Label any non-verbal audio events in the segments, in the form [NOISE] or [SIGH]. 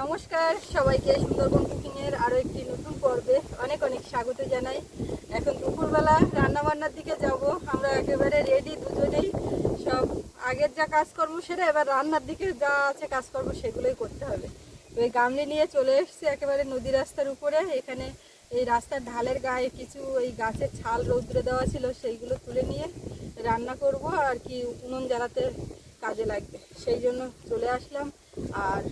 নমস্কার, সবাইকে সুন্দরবন কুকিং এর আরও একটি নতুন পর্বে অনেক অনেক স্বাগত জানাই। এখন দুপুরবেলা রান্না বান্নার দিকে যাব। আমরা একেবারে রেডি দুজনেই। সব আগের যা কাজকর্ম সেরে এবার রান্নার দিকে যা আছে কাজকর্ম সেগুলোই করতে হবে। এই গামলি নিয়ে চলে এসেছি একেবারে নদী রাস্তার উপরে। এখানে এই রাস্তার ঢালের গায়ে কিছু এই গাছের ছাল রৌদ্রে দেওয়া ছিল, সেইগুলো তুলে নিয়ে রান্না করব আর কি উনুন জ্বালাতে কাজে লাগবে। সেই জন্য চলে আসলাম। আর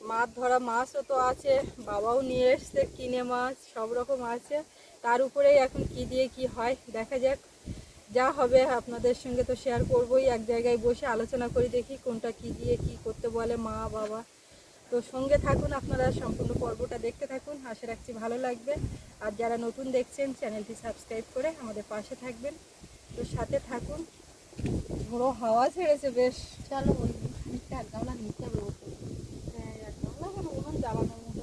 মাছ ধরা মাছও তো আছে, বাবাও নিয়ে এসছে, কিনে মাছ, সব রকম আছে। তার উপরেই এখন কি দিয়ে কি হয়, দেখা যাক। যা হবে, আপনাদের সঙ্গে তো শেয়ার করবোই। এক জায়গায় বসে আলোচনা করি, দেখি কোনটা কি দিয়ে কি করতে বলে মা, বাবা। তো সঙ্গে থাকুন আপনারা, সম্পূর্ণ পর্বটা দেখতে থাকুন। আশা রাখছি ভালো লাগবে। আর যারা নতুন দেখছেন, চ্যানেলটি সাবস্ক্রাইব করে আমাদের পাশে থাকবেন। তো সাথে থাকুন। ঝোড়ো হাওয়া ছেড়েছে, বেশ। চলো ওই খানিকটা এক নিতে হবে ওর থেকে। হ্যাঁ, একদম জ্বালানোর মতো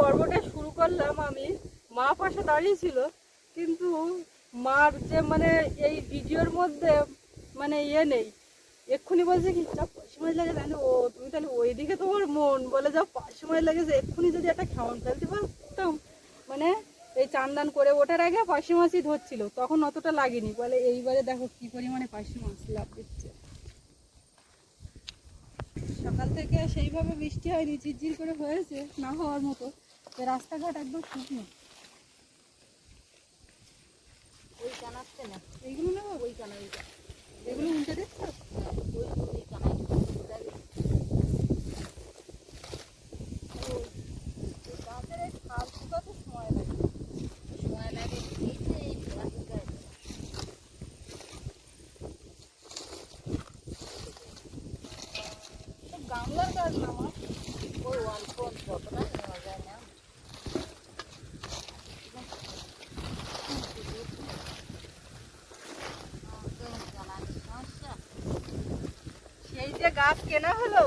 পর্বটা শুরু করলাম আমি। মা পাশে দাঁড়িয়ে ছিল, কিন্তু মার যে মানে এই ভিডিওর মধ্যে মানে ইয়ে নেই। এক্ষুনি বলছে কি, যা পাঁচ লাগে তাহলে ও তুমি তাহলে ওইদিকে তোমার মন বলে যা পাঁচ সময় লেগেছে এক্ষুনি যদি একটা খাওয়ান ফেলতে পারতাম মানে এই চান্দান করে ওঠার আগে পাশি মাছই ধরছিল তখন অতটা লাগেনি। বলে এইবারে দেখো কি পরিমাণে পাশি মাছ লাভ দিচ্ছে সকাল থেকে সেইভাবে বৃষ্টি হয়নি ঝিরঝির করে হয়েছে না হওয়ার মতো। রাস্তাঘাট একদম শুকনো ওই কানাচ্ছে না। এইগুলো নেব? ওই কানা এইটা এগুলো উল্টে দেখছ ওই ওই কানাই গাছের এই খাল শুকাতে সময় লাগে সময় লাগে এই যে এই রাস্তায় সব গামলার গাছ না আমার ওই অল্প যতটা নেওয়া যায় না আমাকে জ্বালানির সমস্যা সেই যে গাছ কেনা হলো,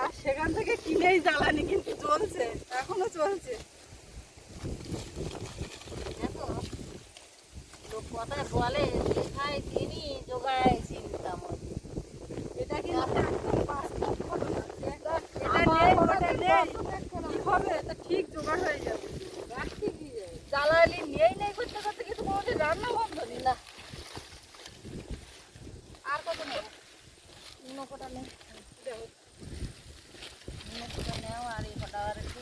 আর সেখান থেকে কিনেই জ্বালানি কিন্তু চলছে, এখনও চলছে। দেখো লোক কথায় বলে লেখায় তিনি জোগায় চিন্তা মতো এটা কিন্তু একদম বাস্তব ঘটনা। এটা আমার নেই, ওটা নেই। বন্ধ থাকবে না। কি হবে তা ঠিক জোগাড় হয়ে যাবে রাখতে কি যায়? নেই নেই করতে করতে কিন্তু কোনোদিন রান্না বন্ধ নেই। না। আর কত নেই অন্য নেই। দেখো, নেও আর এই কটা আর একটু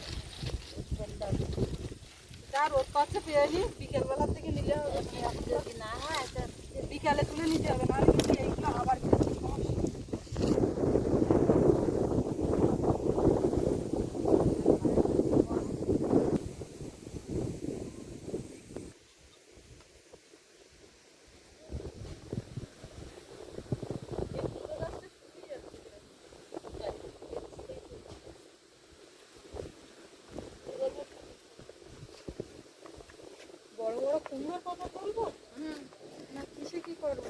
যা রোদ পাচ্ছে পেয়ে নি বিকেল থেকে নিলে হবে। যদি না হয় বিকালে তুলে নিতে হবে নাহলে কিন্তু এইগুলো আবার বেশি সমস্যা বড় বড় কুমড়োর কথা বলব না কিসে কি করব?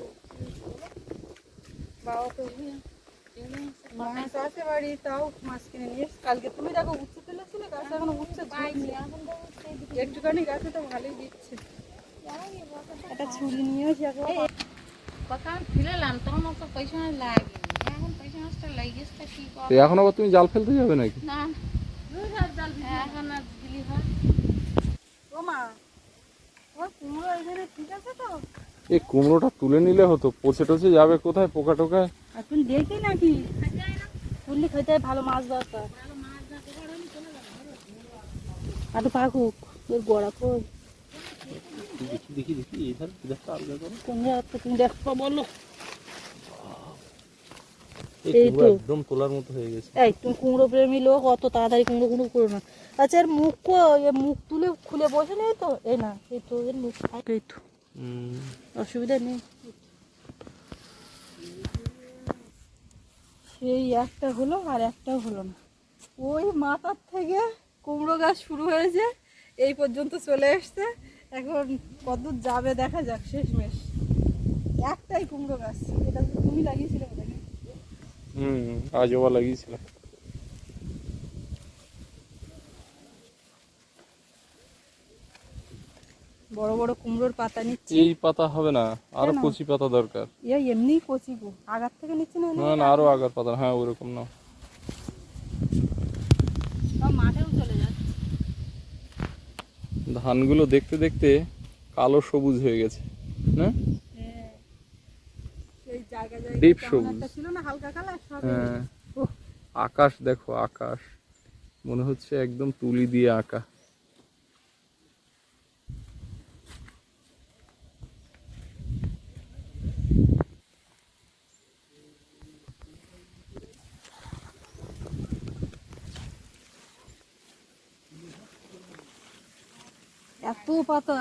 বাবা তো মাছ আছে বাড়ি তাও মাছ কিনে নিয়ে কালকে তুমি দেখো উচ্ছে তুলেছিলে গাছে এখনও। একটুখানি গাছে তো ভালোই দিচ্ছে। একটা ছুরি নিয়ে এখন পয়সা মাছটা লাগিয়েছে কি কর এখন আবার তুমি জাল ফেলতে যাবে নাকি? না এখন আর দিলি হয়। ও মা তোমার কুমড়ো এখানে ঠিক আছে তো এই কুমড়োটা তুলে নিলে হতো পচে টচে যাবে কোথায় পোকা টোকা এখন দেখি নাকি? তুললি খেতে ভালো মাছ দরকার। আর পাকুক তোর গড়া কই দেখি দেখি দেখি এধার দেখো আলগা করো। কোন তো তুমি দেখো বলো। এই এই তো। একদম তোলার মতো হয়ে গেছে। এই তুমি কুমড়ো প্রেমী লোক অত তাড়াতাড়ি কুমড়ো কুমড়ো করো না। আচ্ছা এর মুখ মুখ তুলে খুলে বসে নেই তো? এই না এই তো এর মুখ এই তো। অসুবিধা নেই। সেই একটা হলো আর একটাও হলো না। ওই মাথার থেকে কুমড়ো গাছ শুরু হয়েছে এই পর্যন্ত চলে এসছে। এখন কতদূর যাবে দেখা যাক শেষমেশ। একটাই কুমড়ো গাছ এটা তুমি লাগিয়েছিলে হয় হুম আজবা লাগিয়েছিলাম বড় বড় কুমড়োর পাতা নিচ্ছি। এই পাতা হবে না আরও কচি পাতা দরকার। ইয়ে এমনি কচি গো আগার থেকে নিচ্ছি না না না আরও আগার পাতা হ্যাঁ ওরকম না মাঠেও চলে যাচ্ছে। ধানগুলো দেখতে দেখতে কালো সবুজ হয়ে গেছে হ্যাঁ। কেমন সবুজ। হ্যাঁ। আকাশ দেখো আকাশ। মনে হচ্ছে একদম তুলি দিয়ে আঁকা। এত পাতা।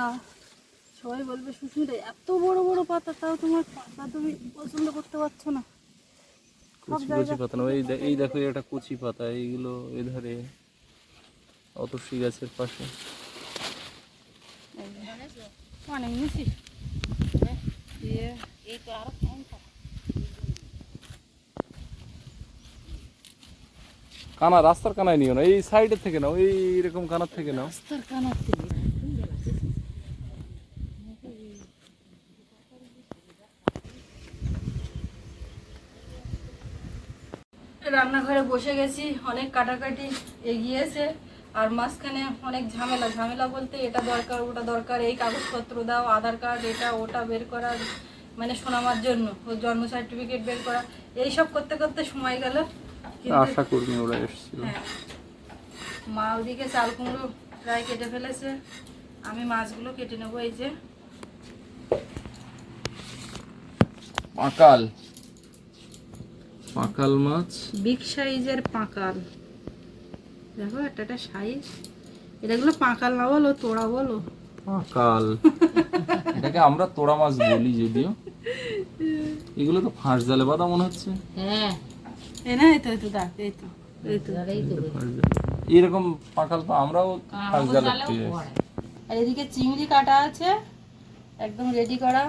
সবাই বলবে সুস্মিতা এত বড় বড় পাতা তাও তোমার পাতা তুমি পছন্দ করতে পারছ না। কচি কচি পাতা না এই এই দেখো এটা কচি পাতা এইগুলো এধারে অতসী গাছের পাশে। অনেক মিশি এই তো আরও কানা রাস্তার কানায় নিও না এই সাইডের থেকে নাও এই এরকম কানার থেকে নাও রাস্তার কানার থেকে রান্নাঘরে বসে গেছি অনেক কাটাকাটি এগিয়েছে আর মাঝখানে অনেক ঝামেলা। ঝামেলা বলতে এটা দরকার ওটা দরকার এই কাগজপত্র দাও আধার কার্ড এটা ওটা বের করা মানে শোনাবার জন্য ওর জন্ম সার্টিফিকেট বের করা এই সব করতে করতে সময় গেল। কিন্তু আশা কর্মী ওরা এসেছিল। হ্যাঁ। মা ওদিকে চাল কুমড়ো প্রায় কেটে ফেলেছে আমি মাছগুলো কেটে নেব এই যে। পাকাল পাকাল মাছ। বিগ সাইজের পাঁকাল। দেখো একটা একটা সাইজ এটাগুলো পাঁকাল না বলো তোড়া বলো। পাকাল। [LAUGHS] এটাকে আমরা তোড়া মাছ বলি যদিও। এগুলো তো ফাঁস জালে বাঁধা মনে হচ্ছে। হ্যাঁ। এই না এই তো এই তো দেখ এই তো। এই। এরকম পাকাল তো আমরাও ফাঁস জালে পড়ে। আর এদিকে চিংড়ি কাটা আছে। একদম রেডি করা।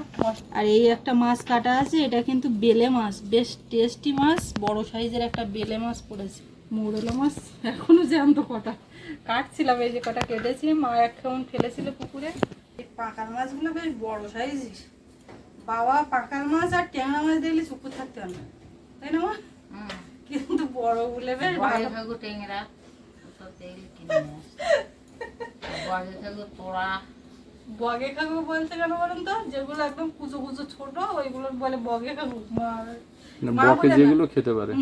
আর এই একটা মাছ কাটা আছে এটা কিন্তু বেলে মাছ বেশ টেস্টি মাছ বড় সাইজের একটা বেলে মাছ পড়েছে। মৌরলা মাছ এখনও জ্যান্ত কটা। কাটছিলাম এই যে কটা কেটেছি মা কেমন ফেলেছিল পুকুরে। এই পাকাল মাছগুলো বেশ বড় সাইজের। বাবা পাকাল মাছ আর ট্যাংরা মাছ দেখলে চুপুর থাকতে পারে না। তাই না মা। কিন্তু বড় বলে বেশ ভালো। থাকো টেংরা বগে খাব বলতে কেন বলুন তো? যেগুলো একদম কুচো কুচো ছোট ওইগুলো বলে বগে বকে যেগুলো খেতে পারে।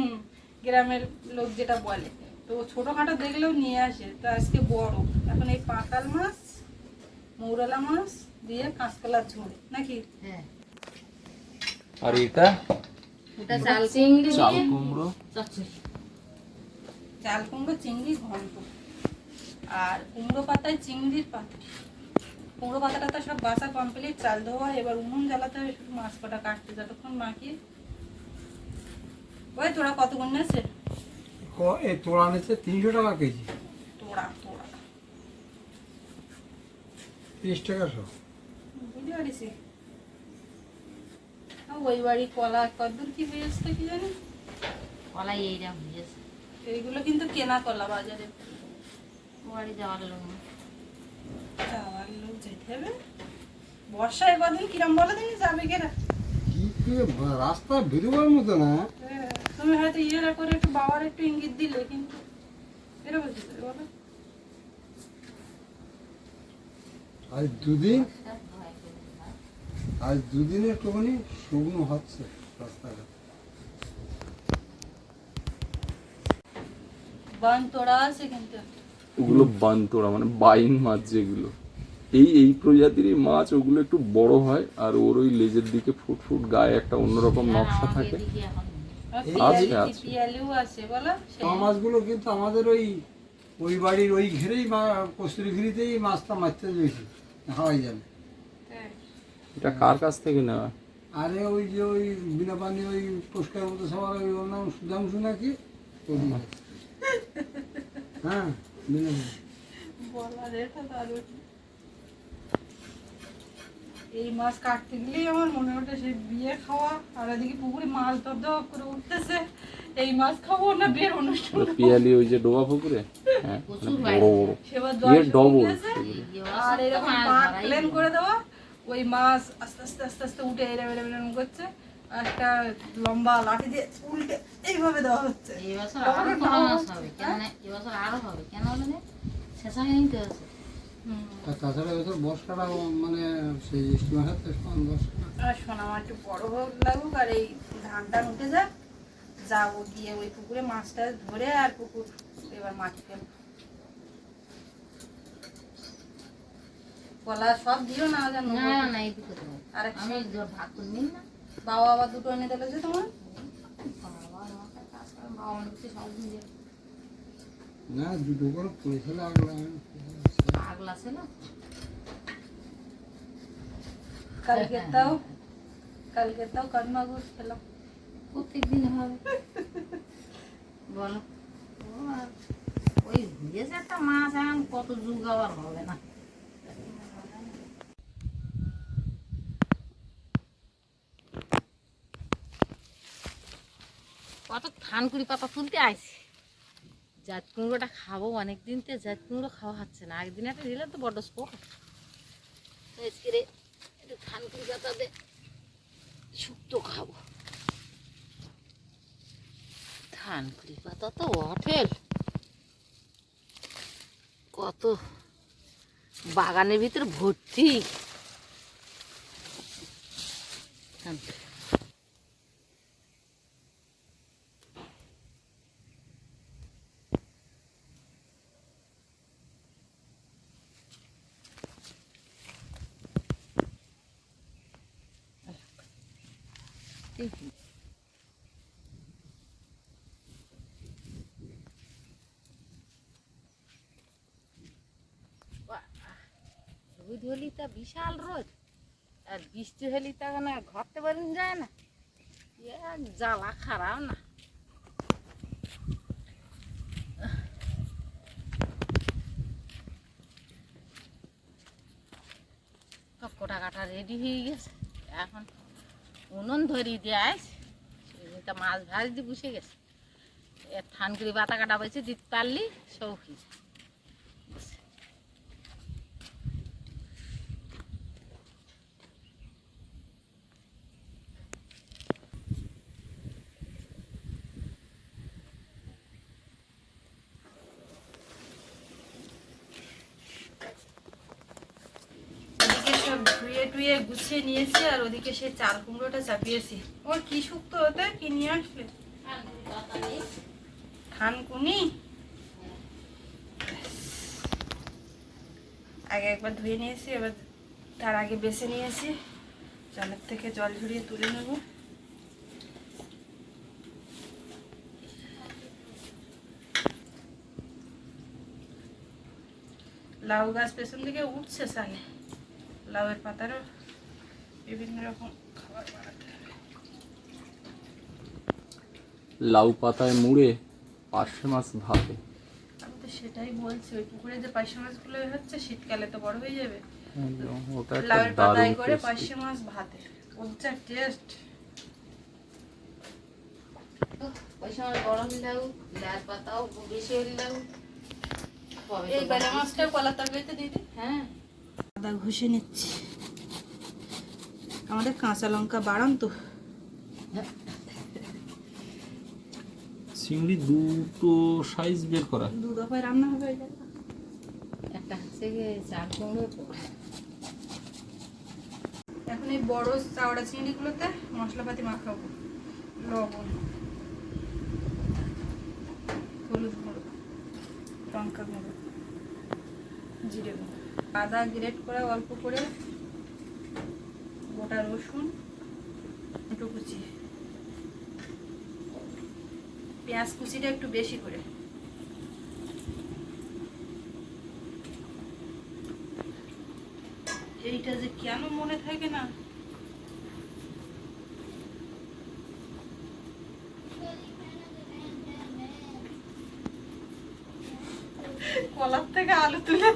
গ্রামের লোক যেটা বলে। তো ছোটখাটো দেখলেও নিয়ে আসে। তো আজকে বড়। এখন এই পাতাল মাছ মৌরালা মাছ দিয়ে কাঁচকলার ঝোল নাকি? হ্যাঁ। আর এটা? চাল চিংড়ি চাল কুমড়ো। চাল কুমড়ো চিংড়ি ঘন্ট। আর কুমড়ো পাতায় চিংড়ির পাতা। কুমড়ো পাতাটা তো সব বাসা কমপ্লিট চাল ধোয়া এবার উনুন জ্বালাতে হবে শুধু মাছ কটা কাটতে যতক্ষণ মাখি ওই তোরা কত গুণ আছে ক- এই তোড়া নিচ্ছে তিনশো টাকা কেজি। তোরা তোরা। তিরিশ টাকা শো বুঝতে পারিস? ওই বাড়ি কলা কদ্দূর কি হয়ে হয়েছে কি জানি? কলাই এইরকম হয়েছে এইগুলো কিন্তু কেনা কলা বাজারে। বাড়ি যাওয়ার লোক। নেই। যাওয়ার হবে। বর্ষায় কদিন কিরম বলে দিন যাবে কেনা কি করে বা- রাস্তা বেরোবার মতো না। তুমি হয়তো ইয়েরা করে একটু বাবার একটু ইঙ্গিত দিলে কিন্তু এরকম বলো? আজ দুদিন। আজ একটুখানি শুকনো হচ্ছে রাস্তাঘাট। বান তোড়া আছে কিন্তু। ওগুলো বানতোড়া মানে বাইন মাছ যেগুলো। এই এই প্রজাতিরই মাছ ওগুলো একটু বড় হয় আর ওর ওই লেজের দিকে ফুট ফুট গায়ে একটা অন্যরকম নকশা থাকে। পিয়ালি আছে, আছে। মাছগুলো কিন্তু আমাদের ওই ওই বাড়ির ওই ঘেরেই কস্তুরি ঘিরিতেই মাছটা মারতে দিয়েছি হাওয়াই জানে হ্যাঁ। এটা কার কাছ থেকে নেওয়া? আরে ওই যে ওই বিনা পানি ওই পুষ্কার মতো সবার ওই ওর নাম সুধাংশু নাকি [LAUGHS] হ্যাঁ বিনা পানি। বলার এটা দারুণ এই মাছ কাটতে গেলেই আমার মনে ওঠে সেই বিয়ে খাওয়া। আর এদিকে পুকুরে মাছ দর করে উঠতেছে। এই মাছ খাব না বিয়ের অনুষ্ঠান পিয়ালি ওই যে ডোবা পুকুরে? হ্যাঁ মানে আর এরকম প্লেন করে দেওয়া ওই মাছ আস্তে আস্তে আস্তে আস্তে উঠে এরম এরম এরম করছে। একটা লম্বা লাঠি দিয়ে উল্টে এইভাবে দেওয়া হচ্ছে। এই বছর কখনো আরও হবে হ্যাঁ? কেন এবছর আরও হবে। কেন বলে? শেষা হয়নি তো আছে। আর তাছাড়া এবছর বর্ষাটা মানে সেই জ্যৈষ্ঠ মাসের তো সমান বর্ষা। আর বড় হোক লাগুক আর এই ধান টান উঠে যাক যাব গিয়ে ওই পুকুরে মাছটা ধরে আর পুকুর এবার মাটি ফেলব। কলা সব দিও না জানো না না এই দিকে আর আমি জোর ভাগ করে নিন না। বাবা আবার দুটো এনে দিলে যে তোমার? বাবা আমাকে কাজ করে বাবা অনেক কিছু সব দিন দিয়ে না দুটো করে পড়েছিল আগলা আগলা ছিল কালকে তাও কালকে তাও কানমাগুর খেলাম প্রত্যেক হবে। বলো। ওই একটা মাছ এখন কত যুগ আবার হবে না। কত থানকুড়ি পাতা তুলতে আইছি। জাত কুমড়োটা খাব অনেক দিন তো, জাত কুমড়ো খাওয়া হচ্ছে না। একদিন একটা দিলে তো বড্ড স্পোক। আজকে রে একটু থানকুড়ি পাতা শুক্তো খাব। থানকুড়ি পাতা তো হোটেল কত বাগানের ভিতর ভর্তি। রোদ হলি তা বিশাল রোদ। আর বৃষ্টি হলি তা না, ঘরতে পারেন যায় না। এ জ্বালা খারাপ না। কোটা কাটা রেডি হয়ে গেছে। এখন উনুন ধরিয়ে দিয়ে আস তা মাছ ভাজ দিয়ে বসে গেছে। এ থানগুড়ি বাতা কাটা বেছে দিতে পারলি, সৌখি ওদিকে সব ধুয়ে গুছিয়ে নিয়েছি আর ওদিকে সেই চাল কুমড়োটা চাপিয়েছি। ওর কি শুক্তো হতে কি নিয়ে আসলে থানকুনি? আগে একবার ধুয়ে নিয়েছি, এবার তার আগে বেছে নিয়েছি। জলের থেকে জল ঝরিয়ে তুলে নেব। লাউ গাছ পেছন দিকে উঠছে সালে। লাউয়ের পাতারও বিভিন্ন রকম খাবার বানাতে হবে লাউ পাতায় মুড়ে পার্শে মাছ ভাতে। আমি তো সেটাই বলছি ওই পুকুরে যে পার্শে মাছগুলো হচ্ছে শীতকালে তো বড় হয়ে যাবে। একদম, ওটা একটা লাউয়ের পাতায় করে পার্শে মাছ ভাতে। ওর যা টেস্ট ওই সময় বড় হইলেও লাল পাতাও বেশি এই বেলে মাছটা তরকারিতে দিদি হ্যাঁ। আদা ঘষে নিচ্ছি। আমাদের কাঁচা লঙ্কা বাড়ান তো। চিংড়ি দুটো সাইজ বের করা। দু দফায় রান্না হবে। একটা হচ্ছে গিয়ে চাল কুমড়ো এখন এই বড় চাওড়া চিংড়িগুলোতে মশলাপাতি মাখাবো। লবণ হলুদ গুঁড়ো লঙ্কা গুঁড়ো জিরে গুঁড়ো। আদা গ্রেট করে অল্প করে গোটা রসুন একটু কুচি। পেঁয়াজ কুচিটা একটু বেশি করে। এইটা যে কেন মনে থাকে না কলার থেকে আলু তুলে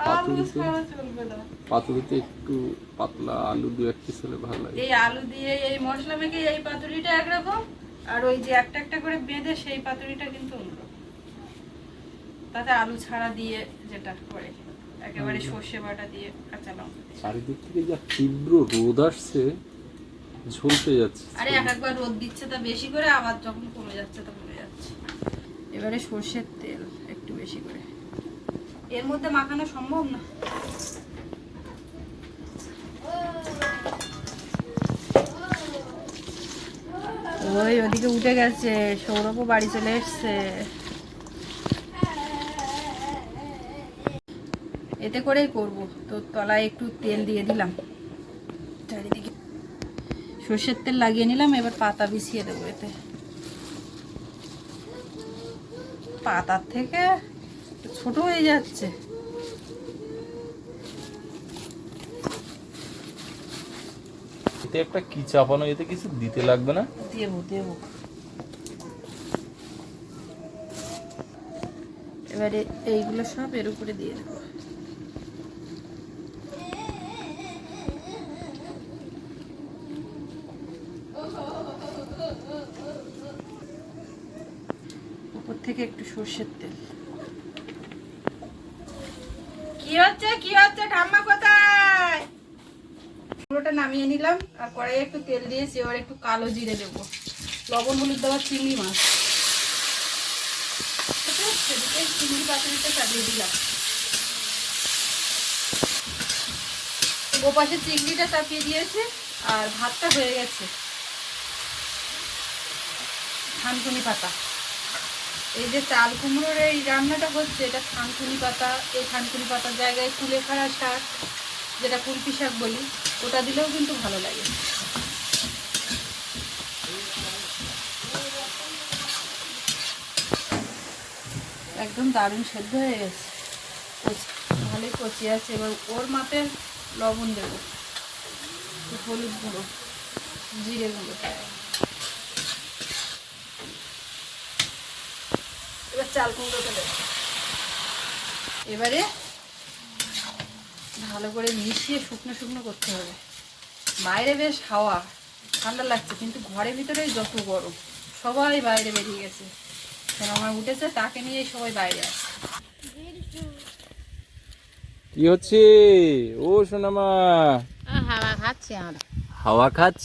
আলু পাতুরি তো- ছাড়া চলবে না। পাতুরিতে একটু পাতলা আলু দু এক পিস হলে ভালো লাগে। এই আলু দিয়ে এই মশলা মেখে এই পাতুরিটা একরকম আর ওই যে একটা একটা করে বেঁধে সেই পাতুরিটা কিন্তু তাতে আলু ছাড়া দিয়ে যেটা করে একেবারে সর্ষে বাটা দিয়ে কাঁচা লঙ্কা। চারিদিক থেকে যা তীব্র রোদ আসছে ঝলসে যাচ্ছে। আরে এক একবার রোদ দিচ্ছে তা বেশি করে আবার যখন কমে যাচ্ছে তা কমে যাচ্ছে। এবারে সর্ষের তেল একটু বেশি করে। এর মধ্যে মাখানো সম্ভব না। ওই ওদিকে উঠে গেছে, সৌরভও বাড়ি চলে এসছে। এতে করেই করব তো তলায় একটু তেল দিয়ে দিলাম। চারিদিকে সর্ষের তেল লাগিয়ে নিলাম, এবার পাতা বিছিয়ে দেবো এতে। পাতার থেকে ছোট হয়ে যাচ্ছে। এতে একটা কি চাপানো এতে কিছু দিতে লাগবে না? দেবো দেবো। এবারে এইগুলো সব এর উপরে দিয়ে দেবো। উপর থেকে একটু সর্ষের তেল কি হচ্ছে কি হচ্ছে ঠাম্মা কোথায় পুরোটা নামিয়ে নিলাম, আর কড়াইয়ে একটু তেল দিয়েছি, এবার একটু কালো জিরে দেবো। লবণ, হলুদ দেওয়া চিংড়ি মাছ। সেদিকে চিংড়ি পাতুরিটা চাপিয়ে দিলাম। গোপাশে চিংড়িটা চাপিয়ে দিয়েছে, আর ভাতটা হয়ে গেছে। থানকুনি পাতা। এই যে চাল কুমড়োর এই রান্নাটা হচ্ছে, এটা থানকুনি পাতা, এই থানকুনি পাতার জায়গায় কুলেখাড়া শাক যেটা কুলপি শাক বলি, ওটা দিলেও কিন্তু ভালো লাগে। একদম দারুণ সেদ্ধ হয়ে গেছে। ভালোই কচি আছে, এবার ওর মাপে লবণ দেবো। হলুদ গুঁড়ো, জিরে গুঁড়ো। এবার চাল কুমড়োটা দেবো। এবারে ভালো করে মিশিয়ে শুকনো শুকনো করতে হবে। বাইরে বেশ হাওয়া ঠান্ডা লাগছে কিন্তু ঘরের ভিতরে যত গরম সবাই বাইরে বেরিয়ে গেছে। আমার উঠেছে তাকে নিয়ে সবাই বাইরে আসে কি হচ্ছে? ও সোনামা। হাওয়া খাচ্ছি আমরা। হাওয়া খাচ্ছ?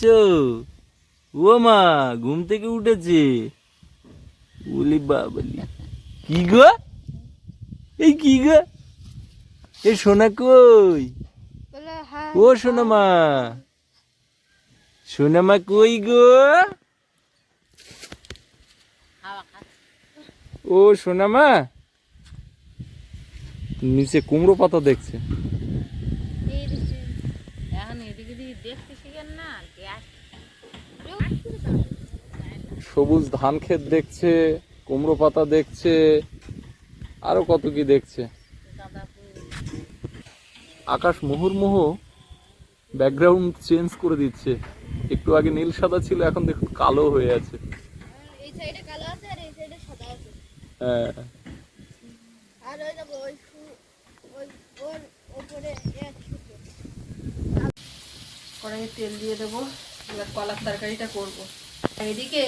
ও মা ঘুম থেকে উঠেছে। বলি বাবলি। কি গো? এই কি গো? এই সোনা কই? ও সোনামা সোনামা কই গো? ও সোনামা নিচে কুমড়ো পাতা দেখছে। সবুজ ধান ক্ষেত দেখছে কুমড়ো পাতা দেখছে আরও কত কি দেখছে। আকাশ মুহুর্মুহ ব্যাকগ্রাউন্ড চেঞ্জ করে দিচ্ছে। একটু আগে নীল সাদা ছিল এখন দেখুন কালো হয়ে আছে। এই সাইডে কালো আছে আর এই সাইডে সাদা আছে। হ্যাঁ। কড়াইয়ে তেল দিয়ে দেবো এবার কলার তরকারিটা করব। এদিকে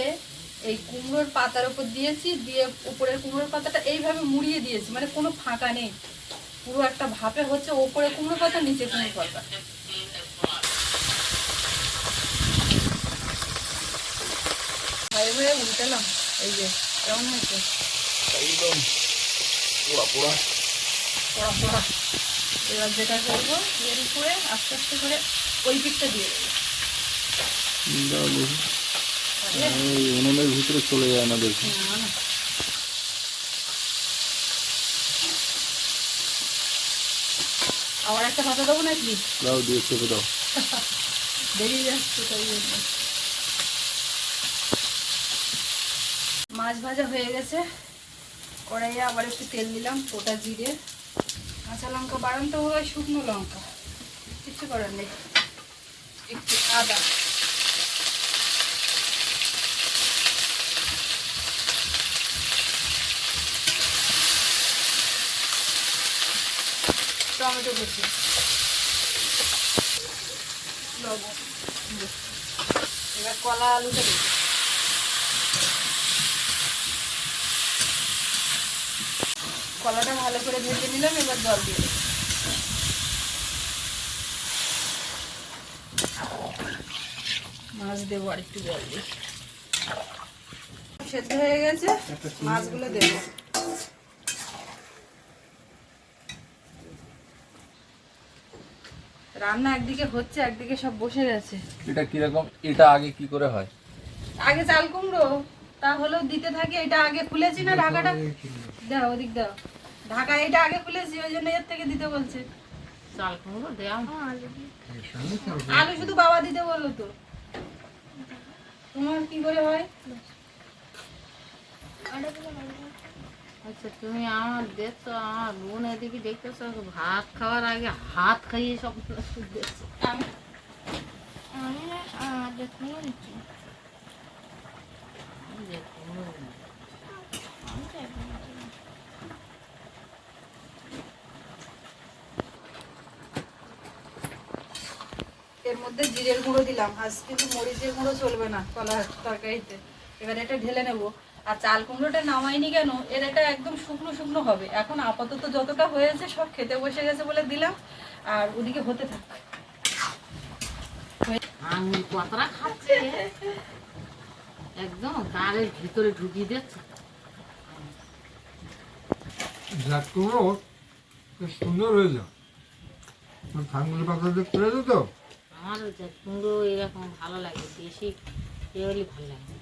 এই কুমড়োর পাতার উপর দিয়েছি দিয়ে উপরের কুমড়োর পাতাটা এইভাবে মুড়িয়ে দিয়েছি মানে কোনো ফাঁকা নেই। পুরো একটা ভাপে হচ্ছে ওপরে কুমড়ো পাতা নিচে কুমড়ো পাতা। উল্টালাম এই যে কেমন হয়েছে? একদম পোড়া পোড়া। পোড়া পোড়া। এবার যেটা করব এর উপরে আস্তে আস্তে করে ওই পিঠটা দিয়ে দেবো। এই উনুনের ভিতরে চলে যায় না দেখি না, না। আবার একটা দেবো নাকি? দাও দিয়ে চেপে দাও। [LAUGHS] বেরিয়ে যাচ্ছে তাই জন্য। মাছ ভাজা হয়ে গেছে। কড়াইয়ে আবার একটু তেল দিলাম গোটা জিরে। কাঁচা লঙ্কা বাড়ান তো হয় শুকনো লঙ্কা। কিছু করার নেই। একটু আদা। টমেটো কুচি এবার কলা আলুটা দিই। কলাটা ভালো করে ভেজে নিলাম, এবার জল দিয়ে মাছ দেবো আর একটু জল দিয়ে। সেদ্ধ হয়ে গেছে, মাছগুলো দেবো। রান্না একদিকে হচ্ছে একদিকে সব বসে গেছে। এটা কীরকম? এটা আগে কি করে হয়? আগে চাল কুমড়ো তা হলেও দিতে থাকে এটা আগে খুলেছি না ঢাকাটা? দাও ওদিক দাও। ঢাকা এটা আগে খুলেছি ওই জন্য এর থেকে দিতে বলছে। চাল কুমড়ো দেওয়া আলু শুধু বাবা দিতে বলল তো। তোমার কি করে হয়। আচ্ছা তুমি আমার দেখছ আমার বোন এদিকে দেখতেছো ভাত খাওয়ার আগে হাত খাইয়ে সব দেখছ আমি আমি। এর মধ্যে জিরের গুঁড়ো দিলাম আজ কিন্তু মরিচের গুঁড়ো চলবে না কলার তরকারিতে। এবার এটা ঢেলে নেব। আর চাল কুমড়োটা নামাইনি কেন? এর এটা একদম শুকনো শুকনো হবে। এখন আপাতত যতটা হয়েছে সব খেতে বসে গেছে বলে দিলাম। আর ওদিকে হতে থাক। আঙুল কতটা খাচ্ছে। একদম গালের ভিতরে ঢুকিয়ে দিচ্ছে কুমড়ো সুন্দর হয়ে পাতা দিয়ে তো? আমার কুমড়ো এরকম ভালো লাগে বেশি এ হলে ভালো লাগে।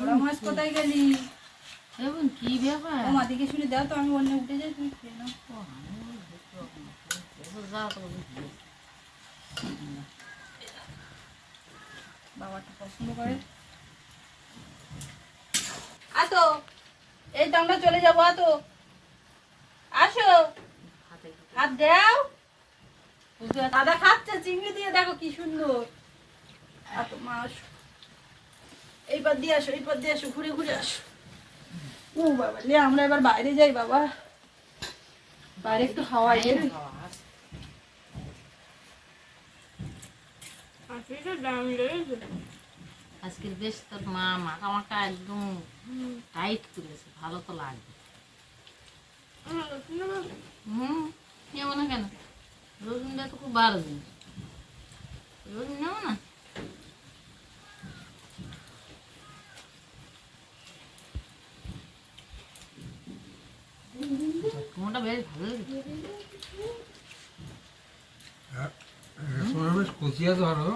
ওরা মাছ কোথায় গেলি? এবং কি ব্যাপার? ও মাদিকে শুনে দাও তো আমি অন্য উঠে যাই তুমি খেয়ে নাও। যাও তো বুঝি। বাবাটা পছন্দ করে। আতো এই তো আমরা চলে যাব আতো আসো। একটু দাও। দাদা খাচ্ছে চিংড়ি দিয়ে দেখো কি সুন্দর। এত মাছ এইবার দিয়ে আসো এইবার দিয়ে আসো ঘুরে ঘুরে আসো। ও বাবা লে আমরা এবার বাইরে যাই বাবা। বাইরে একটু দাম লেগেছে আজকের বেশ তোর মা মাখা মাখা একদম টাইট করেছে ভালো তো লাগবে? হুম নেব না কেন? রসুনটা তো খুব ভালো জিনিস রসুন বেশ ভালো কচিয়া ধরো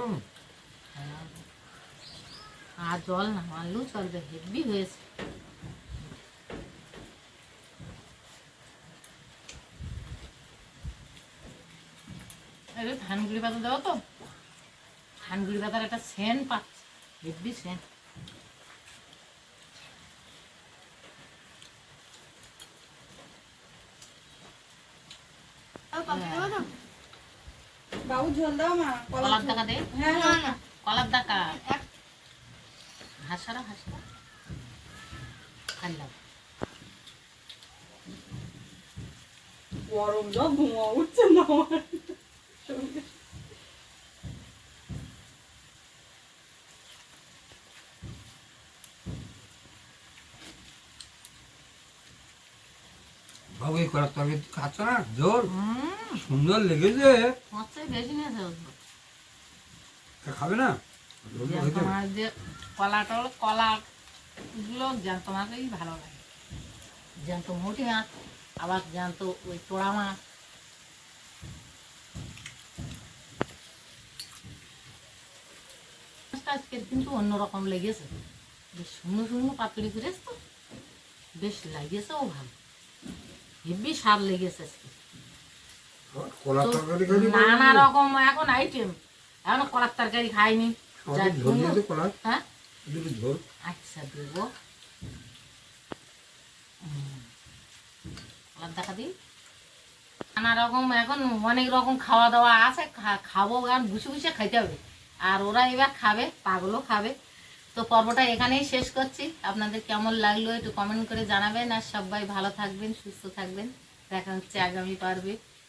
আর। জল না মারলেও চলবে হেভি হয়েছে। ধানগুড়ি পাতা দেবো তো? ধানগুড়ি পাতার একটা সেন্ট পাচ্ছে হেভি সেন্ট আর কত দেবো তো? বাবু ঝোল দাও মা কলার টাকা দে। হ্যাঁ না, না। কলার টাকা হাসারা হাসারা। খাইলাম গরম যা ধোঁয়া উঠছে না আমার। বাবু এই করার তরকারি খাচ্ছ না? জোর? হুম। সুন্দর লেগেছে। খাবে না? জোর তো হইতে হবে। তোমার যে কলাটা কলা গুলো জ্যান্ত মাছই ভালো লাগে। জ্যান্ত মোটি মাছ আবার জ্যান্ত ওই তোড়া মাছ। মাছটা আজকে কিন্তু অন্যরকম লেগেছে। বেশ শূন্য শূন্য পাতুরি করেছে তো। বেশ লাগিয়েছে ও ভালো। হেভি স্বাদ লেগেছে আজকে। কলার তরকারি খাইলে নানা রকম এখন আইটেম এখন কলার তরকারি খাইনি। হ্যাঁ? আচ্ছা দেবো। কলার দেখা দিই নানা রকম এখন অনেক রকম খাওয়া দাওয়া আছে খাব আর বসে বসে খাইতে হবে। আর ওরা এবার খাবে পাগলও খাবে। তো পর্বটা এখানেই শেষ করছি। আপনাদের কেমন লাগল একটু কমেন্ট করে জানাবেন। আর সবাই ভালো থাকবেন সুস্থ থাকবেন। দেখা হচ্ছে আগামী পর্বে।